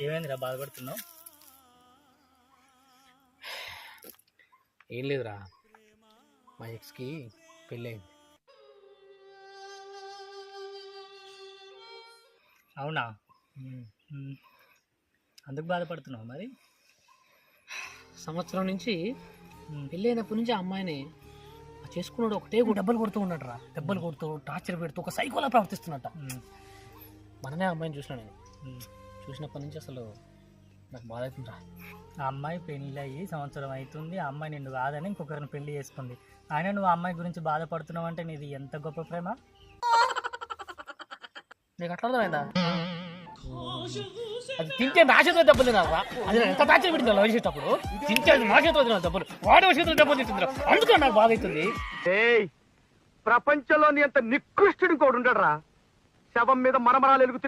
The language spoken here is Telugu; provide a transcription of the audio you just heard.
ఏమైందిరా బాధపడుతున్నావు? ఏం లేదురా. మా ఎక్స్కి పెళ్ళయింది. అవునా. అందుకు బాధపడుతున్నావు మరి? సంవత్సరం నుంచి. పెళ్ళైనప్పటి నుంచి ఆ అమ్మాయిని చేసుకున్నాడు ఒకటే కూడా దెబ్బలు కొడుతూ ఉన్నాడు రా దెబ్బలు కొడుతూ టార్చర్ పెడుతూ ఒక సైకోలా ప్రవర్తిస్తున్నట్ట. మననే అమ్మాయిని చూసినా నేను. చూసినప్పటి నుంచి అసలు నాకు బాధ అవుతుందిరా. ఆ అమ్మాయి పెళ్ళి అయ్యి సంవత్సరం అవుతుంది ఆ అమ్మాయి నిన్ను కాదని ఇంకొకరిని పెళ్ళి చేసుకుంది. ఆయన నువ్వు ఆ అమ్మాయి గురించి బాధపడుతున్నావు అంటే నీది ఎంత గొప్ప ప్రేమ? నీకు అట్లా అర్థమైందా? అది తింటే నా చేతిలో దెబ్బలు తినాలరా అది ఎంత టార్చర్ పెట్టిందా లవ్ చేసేటప్పుడు? తింటే అది నా చేతిలో తినాలి దెబ్బలు. వాడే చేతిలో దెబ్బలు తింటుందిరా? అందుకని నాకు బాధ అవుతుంది. ఏయ్ ప్రపంచంలోని అంత నికృష్టుడు ఇంకోడు ఉండడరా. శవం మీద మరమరాలు ఎలుగుతున్నాయి